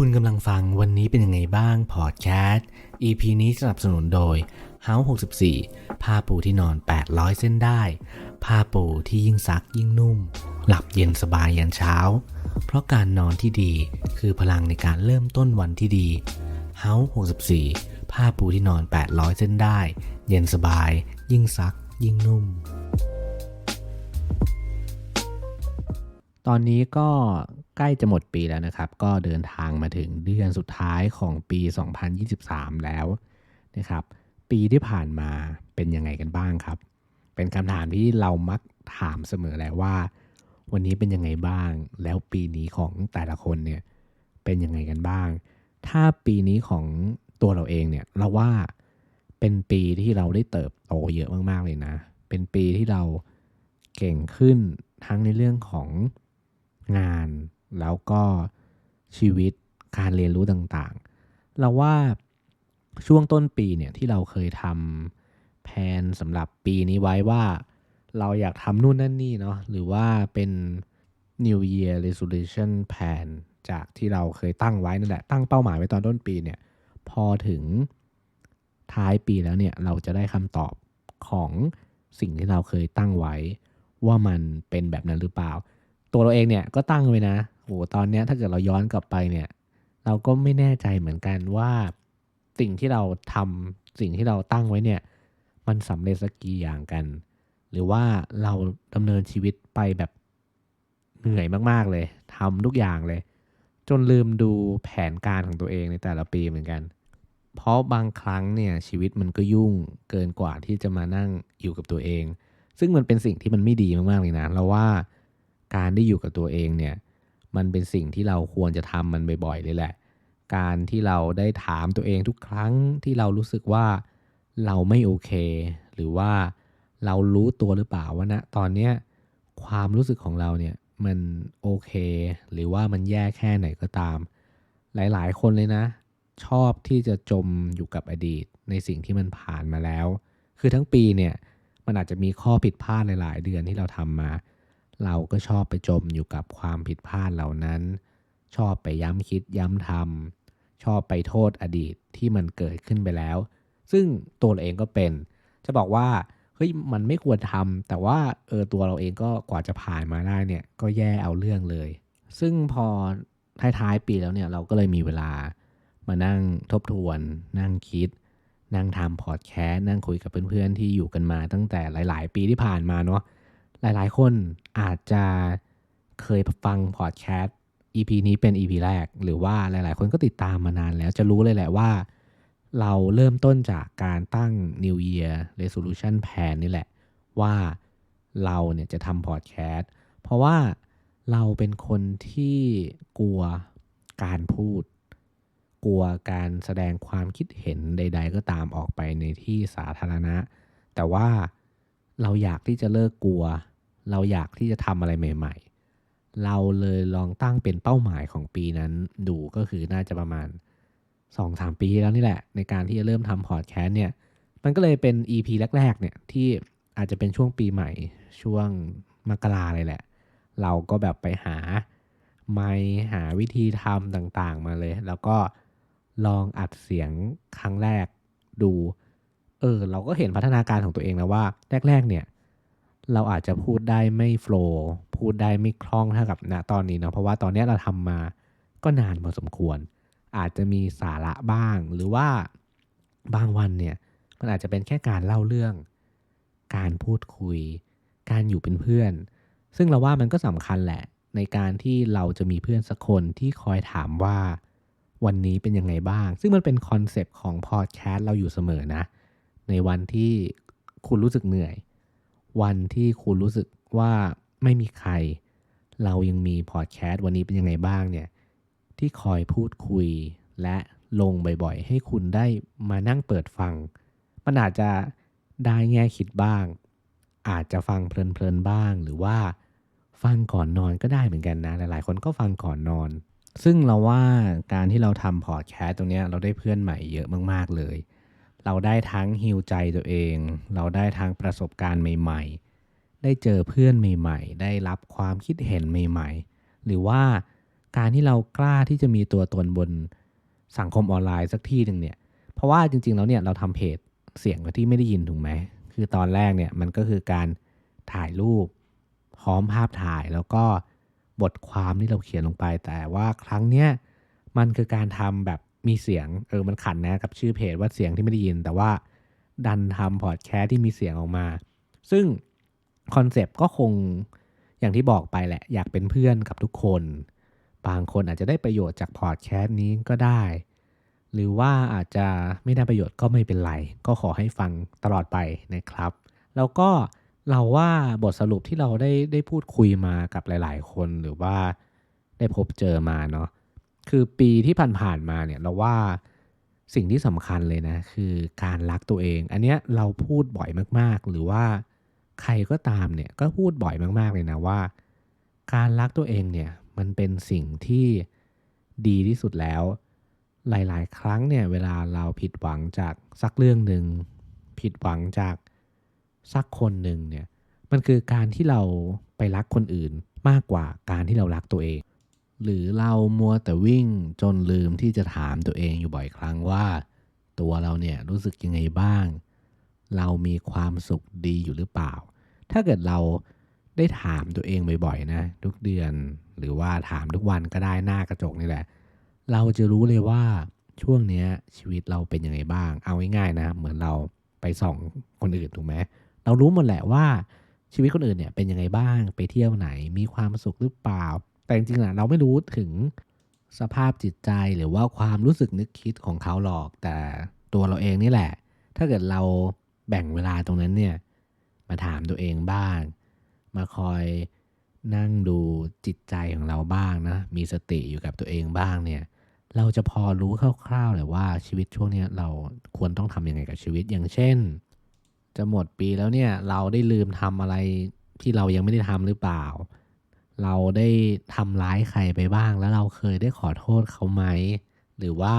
คุณกำลังฟังวันนี้เป็นยังไงบ้างพอดแคสต์ EP นี้สนับสนุนโดย House 64 ผ้าปูที่นอน 800 เส้นได้ ผ้าปูที่ยิ่งซักยิ่งนุ่ม หลับเย็นสบายยันเช้า เพราะการนอนที่ดีคือพลังในการเริ่มต้นวันที่ดี House 64 ผ้าปูที่นอน 800 เส้นได้ เย็นสบาย ยิ่งซัก ยิ่งนุ่ม ตอนนี้ก็ ใกล้จะหมดปีแล้วนะครับ ก็เดินทางมาถึงเดือนสุดท้ายของปี 2023 แล้วนะครับ ปีที่ผ่านมาเป็นยังไงกันบ้างครับ เป็นคำถามที่เรามักถามเสมอแหละว่า วันนี้เป็นยังไงบ้าง แล้วปีนี้ของแต่ละคนเนี่ยเป็นยังไงกันบ้าง ถ้าปีนี้ของตัวเราเองเนี่ยเราว่าเป็นปีที่เราได้เติบโตเยอะมาก ๆ เลยนะ เป็นปีที่เราเก่งขึ้นทั้งในเรื่องของงาน แล้วก็ชีวิตการเรียนรู้ต่างๆ เราว่าช่วงต้นปีเนี่ยที่เราเคยทำแผนสำหรับปีนี้ไว้ว่า เราอยากทำนู่นนั่นนี่เนาะหรือว่าเป็น New Year Resolution Plan จากที่เราเคยตั้งไว้นั่นแหละ ตั้งเป้าหมายไว้ตอนต้นปีเนี่ยพอถึงท้ายปีแล้วเนี่ยเราจะได้คำตอบของสิ่งที่เราเคยตั้งไว้ว่ามันเป็นแบบนั้นหรือเปล่า ตัวเราเองเนี่ยก็ตั้งไว้นะ โหตอนเนี้ยถ้าเกิดเราย้อนกลับไปเนี่ย เราก็ไม่แน่ใจเหมือนกันว่า สิ่งที่เราทำสิ่งที่เราตั้งไว้เนี่ย มันสำเร็จสักกี่อย่างกัน หรือว่าเราดำเนินชีวิตไปแบบเหนื่อยมากๆเลยทำทุกอย่างเลย จนลืมดูแผนการของตัวเองในแต่ละปีเหมือนกัน เพราะบางครั้งเนี่ยชีวิตมันก็ยุ่งเกินกว่าที่จะมานั่งอยู่กับตัวเอง ซึ่งมันเป็นสิ่งที่มันไม่ดีมากๆเลยนะเราว่าการได้อยู่กับตัวเองเนี่ย มันเป็นสิ่งที่เราควรจะทำมันบ่อยๆเลยแหละ การที่เราได้ถามตัวเองทุกครั้งที่เรารู้สึกว่าเราไม่โอเค หรือว่าเรารู้ตัวหรือเปล่าว่านะตอนเนี้ยความรู้สึกของเราเนี่ยมันโอเค หรือว่ามันแย่แค่ไหนก็ตาม หลายๆ คนเลยนะ ชอบที่จะจมอยู่กับอดีต ในสิ่งที่มันผ่านมาแล้ว คือทั้งปีเนี่ยมันอาจจะมีข้อผิดพลาดหลาย ๆ เดือนที่เราทำมา เราก็ชอบไปจมอยู่กับความผิดพลาดเหล่านั้น ชอบไปย้ำคิดย้ำทำชอบไปโทษอดีตที่มันเกิดขึ้นไปแล้ว ซึ่งตัวเราเองก็เป็น จะบอกว่าเฮ้ยมันไม่ควรทำแต่ว่าเออตัวเราเองก็กว่าจะผ่านมาได้เนี่ยก็แย่เอาเรื่องเลย ซึ่งพอท้ายๆปีแล้วเนี่ยเราก็เลยมีเวลามานั่งทบทวน นั่งคิด นั่งทำพอดแคสต์นั่งคุยกับเพื่อนๆที่อยู่กันมาตั้งแต่หลาย ๆ ปีที่ผ่านมาเนาะ หลายๆ คนอาจจะเคยฟังพอดแคสต์ EP นี้เป็น EP แรก หรือว่าหลาย ๆ คนก็ติดตามมานานแล้วจะรู้เลยแหละว่า เราเริ่มต้นจากการตั้ง New Year Resolution Plan นี่แหละ ว่าเราเนี่ยจะทำพอดแคสต์เพราะว่าเราเป็นคนที่กลัวการพูด กลัวการแสดงความคิดเห็นใด ๆ ก็ตามออกไปในที่สาธารณะ แต่ว่า เราอยากที่จะเลิกกลัว เราอยากที่จะทำอะไรใหม่ ๆ เราเลยลองตั้งเป็นเป้าหมายของปีนั้นดูก็คือน่าจะประมาณ 2-3 ปีแล้วนี่แหละ ในการที่จะเริ่มทำพอดแคสต์เนี่ย มันก็เลยเป็น EP แรก ๆ เนี่ยที่อาจจะเป็นช่วงปีใหม่ช่วงมกราเลยแหละ เราก็แบบไปหาไมค์หาวิธีทำต่างๆมาเลย แล้วก็ลองอัดเสียงครั้งแรกดู เออเราก็เห็นพัฒนาการของตัวเองแล้วว่า แรก ๆ เนี่ย เราอาจจะพูดได้ไม่โฟล์พูดได้ไม่คล่องเท่ากับณตอนนี้เนาะเพราะว่าตอนนี้เราทำมาก็นานพอสมควร อาจจะมีสาระบ้าง หรือว่าบางวันเนี่ยมันอาจจะเป็นแค่การเล่าเรื่อง การพูดคุย การอยู่เป็นเพื่อน ซึ่งเราว่ามันก็สำคัญแหละ ในการที่เราจะมีเพื่อนสักคนที่คอยถามว่าวันนี้เป็นยังไงบ้าง ซึ่งมันเป็นคอนเซปต์ของพอดแคสต์เราอยู่เสมอนะ ในวันที่คุณรู้สึกเหนื่อย วันที่คุณรู้สึกว่าไม่มีใคร เรายังมีพอดแคสต์วันนี้เป็นยังไงบ้างเนี่ยที่คอยพูดคุยและลงบ่อยๆ ให้คุณได้มานั่งเปิดฟัง มันอาจจะได้แง่คิดบ้าง อาจจะฟังเพลินๆบ้าง หรือว่าฟังก่อนนอนก็ได้เหมือนกันนะ หลายๆ คนก็ฟังก่อนนอน ซึ่งเราว่าการที่เราทำพอดแคสต์ตรงนี้เราได้เพื่อนใหม่เยอะมากๆเลย เราได้ทั้งฮิวใจตัวเอง เราได้ทั้งประสบการณ์ใหม่ ๆ ได้เจอเพื่อนใหม่ ๆ ได้รับความคิดเห็นใหม่ ๆ หรือว่าการที่เรากล้าที่จะมีตัวตนบนสังคมออนไลน์สักที่หนึ่งเนี่ย เพราะว่าจริง ๆ แล้วเนี่ยเราทำเพจเสียงที่ไม่ได้ยินถูกไหม คือตอนแรกเนี่ยมันก็คือการถ่ายรูปพร้อมภาพถ่ายแล้วก็บทความที่เราเขียนลงไป แต่ว่าครั้งเนี้ยมันคือการทำแบบ มีเสียงเออมันขันนะกับชื่อเพจว่าเสียงที่ไม่ได้ยิน แต่ว่าดันทำพอดแคสต์ที่มีเสียงออกมา ซึ่งคอนเซปต์ก็คงอย่างที่บอกไปแหละ อยากเป็นเพื่อนกับทุกคน บางคนอาจจะได้ประโยชน์จากพอดแคสต์นี้ก็ได้ หรือว่าอาจจะไม่ได้ประโยชน์ก็ไม่เป็นไร ก็ขอให้ฟังตลอดไปนะครับ แล้วก็เราว่าบทสรุปที่เราได้ได้พูดคุยมากับหลาย ๆ คนหรือว่าได้พบเจอมาเนาะ คือปีที่ผ่านๆมาเนี่ยเราว่าสิ่งที่สำคัญเลยนะ คือการรักตัวเอง อันเนี้ยเราพูดบ่อยมากๆ หรือว่าใครก็ตามเนี่ยก็พูดบ่อยมากๆเลยนะว่า การรักตัวเองเนี่ยมันเป็นสิ่งที่ดีที่สุดแล้ว หลายๆ ครั้งเนี่ยเวลาเราผิดหวังจากสักเรื่องหนึ่งผิดหวังจากสักคนหนึ่งเนี่ยมันคือการที่เราไปรักคนอื่นมากกว่าการที่เรารักตัวเอง หรือเรามัวแต่วิ่งจนลืมที่จะถามตัวเองอยู่บ่อยครั้งว่า ตัวเราเนี่ยรู้สึกยังไงบ้าง เรามีความสุขดีอยู่หรือเปล่า ถ้าเกิดเราได้ถามตัวเองบ่อยๆนะทุกเดือนหรือว่าถามทุกวันก็ได้หน้ากระจกนี่แหละ เราจะรู้เลยว่าช่วงเนี้ยชีวิตเราเป็นยังไงบ้าง เอาง่ายๆนะ เหมือนเราไปส่องคนอื่นถูกไหมเรารู้หมดแหละว่าชีวิตคนอื่นเนี่ยเป็นยังไงบ้างไปเที่ยวไหนมีความสุขหรือเปล่า แต่จริงๆอะเราไม่รู้ถึงสภาพจิตใจหรือว่าความรู้สึกนึกคิดของเขาหรอก แต่ตัวเราเองนี่แหละ ถ้าเกิดเราแบ่งเวลาตรงนั้นเนี่ย มาถามตัวเองบ้าง มาคอยนั่งดูจิตใจของเราบ้างนะ มีสติอยู่กับตัวเองบ้างเนี่ย เราจะพอรู้คร่าวๆเลยว่าชีวิตช่วงนี้เราควรต้องทำยังไงกับชีวิต อย่างเช่น จะหมดปีแล้วเนี่ย เราได้ลืมทำอะไรที่เรายังไม่ได้ทำหรือเปล่า เราได้ทำร้ายใครไปบ้าง แล้วเราเคยได้ขอโทษเขาไหม หรือว่า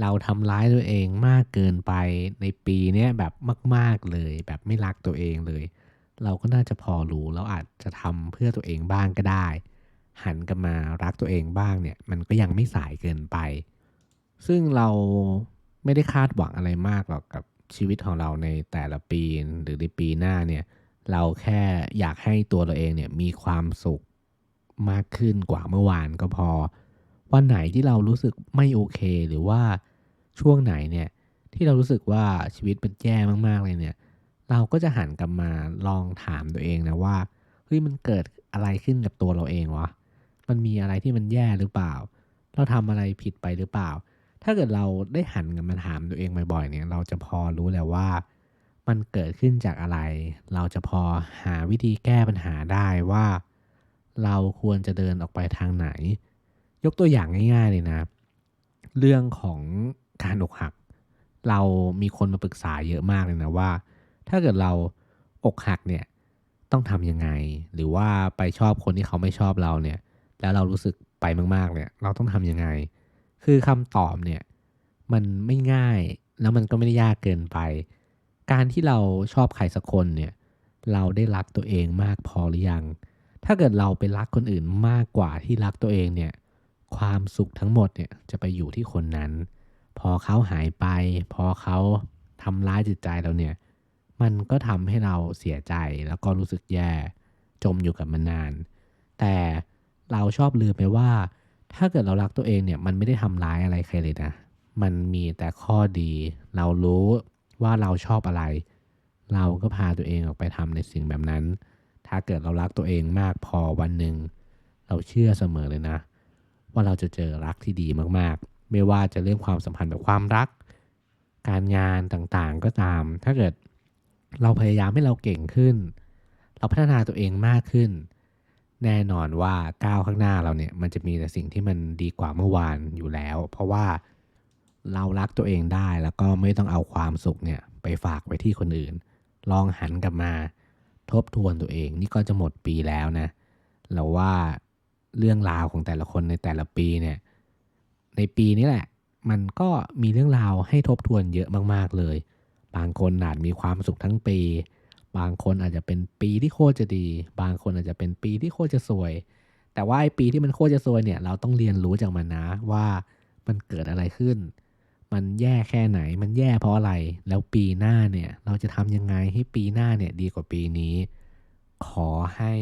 เราทำร้ายตัวเองมากเกินไปในปีนี้แบบมาก ๆเลย แบบไม่รักตัวเองเลย เราก็น่าจะพอรู้แล้วอาจจะทำเพื่อตัวเองบ้างก็ได้ หันกลับมารักตัวเองบ้างเนี่ยมันก็ยังไม่สายเกินไป ซึ่งเราไม่ได้คาดหวังอะไรมากหรอกกับชีวิตของเราในแต่ละปีหรือในปีหน้าเนี่ยเราแค่อยากให้ตัวเราเองเนี่ยมีความสุข มากขึ้นกว่าเมื่อวานก็พอ วันไหนที่เรารู้สึกไม่โอเค หรือว่าช่วงไหนเนี่ยที่เรารู้สึกว่าชีวิตมันแย่มากๆเลยเนี่ย เราก็จะหันกลับมาลองถามตัวเองนะว่าเฮ้ยมันเกิดอะไรขึ้นกับตัวเราเองวะมันมีอะไรที่มันแย่หรือเปล่า เราทำอะไรผิดไปหรือเปล่า ถ้าเกิดเราได้หันกลับมาถามตัวเองบ่อยๆ เนี่ย เราจะพอรู้แล้วว่า มันเกิดขึ้นจากอะไร เราจะพอหาวิธีแก้ปัญหาได้ว่า เราควรจะเดินออกไปทางไหน ยกตัวอย่างง่ายๆเลยนะ เรื่องของการอกหัก เรามีคนมาปรึกษาเยอะมากเลยนะว่า ถ้าเกิดเราอกหักเนี่ยต้องทำยังไง หรือว่าไปชอบคนที่เขาไม่ชอบเราเนี่ย แล้วเรารู้สึกไปมากๆเนี่ยเราต้องทำยังไง คือคำตอบเนี่ยมันไม่ง่ายแล้วมันก็ไม่ได้ยากเกินไป การที่เราชอบใครสักคนเนี่ย เราได้รักตัวเองมากพอหรือยัง ถ้าเกิดเราไปรักคนอื่นมากกว่าที่รักตัวเองเนี่ย ความสุขทั้งหมดเนี่ยจะไปอยู่ที่คนนั้น พอเขาหายไป พอเขาทำร้ายจิตใจเราเนี่ย มันก็ทำให้เราเสียใจแล้วก็รู้สึกแย่ จมอยู่กับมันนาน แต่เราชอบลืมไปว่า ถ้าเกิดเรารักตัวเองเนี่ย มันไม่ได้ทำร้ายอะไรใครเลยนะ มันมีแต่ข้อดี เรารู้ว่าเราชอบอะไร เราก็พาตัวเองออกไปทำในสิ่งแบบนั้น ถ้าเกิดเรารักตัวเองมากพอวันหนึ่ง เราเชื่อเสมอเลยนะ ว่าเราจะเจอรักที่ดีมากๆ ไม่ว่าจะเรื่องความสัมพันธ์แบบความรัก การงานต่างๆก็ตาม ถ้าเกิดเราพยายามให้เราเก่งขึ้น เราพัฒนาตัวเองมากขึ้น แน่นอนว่าก้าวข้างหน้าเราเนี่ยมันจะมีแต่สิ่งที่มันดีกว่าเมื่อวานอยู่แล้ว เพราะว่าเรารักตัวเองได้แล้วก็ไม่ต้องเอาความสุขเนี่ยไปฝากไว้ที่คนอื่น ลองหันกลับมา ทบทวนตัวเอง นี่ก็จะหมดปีแล้วนะเราว่าเรื่องราวของแต่ละคนในแต่ละปีเนี่ยในปีนี้แหละ มันก็มีเรื่องราวให้ทบทวนเยอะมากๆเลย บางคนอาจมีความสุขทั้งปี บางคนอาจจะเป็นปีที่โคตรจะดี บางคนอาจจะเป็นปีที่โคตรจะสวย แต่ว่าไอ้ปีที่มันโคตรจะซวยเนี่ย เราต้องเรียนรู้จากมันนะว่ามันเกิดอะไรขึ้น มันแย่แค่ไหน มันแย่เพราะอะไร แล้วปีหน้าเนี่ยเราจะทำยังไงให้ปีหน้าเนี่ยดีกว่าปีนี้ ขอให้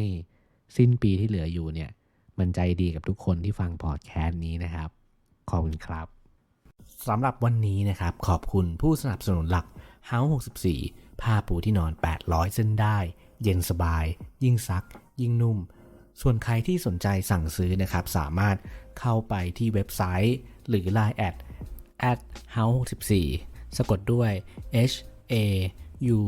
สิ้นปีที่เหลืออยู่เนี่ย มันใจดีกับทุกคนที่ฟังพอดแคสต์นี้นะครับ ขอบคุณครับสำหรับวันนี้นะครับ ขอบคุณผู้สนับสนุนหลัก House 64 ผ้าปูที่นอน 800 เส้นได้ เย็นสบาย ยิ่งซัก ยิ่งนุ่ม ส่วนใครที่สนใจสั่งซื้อนะครับ สามารถเข้าไปที่เว็บไซต์ หรือ Line แอด at house 64 สะกดด้วย h a u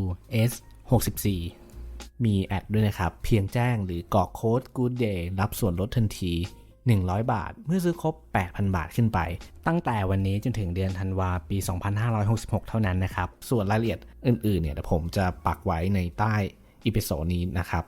s 64 มีแอดด้วยนะครับ เพียงแจ้งหรือกรอกโค้ด good day รับส่วนลดทันที 100 บาท เมื่อซื้อครบ 8,000 บาทขึ้นไป ตั้งแต่วันนี้จนถึงเดือนธันวาปี 2566 เท่านั้นนะครับ ส่วนรายละเอียดอื่นๆเนี่ยเดี๋ยวผมจะปักไว้ในใต้อีพิโซดนี้นะครับ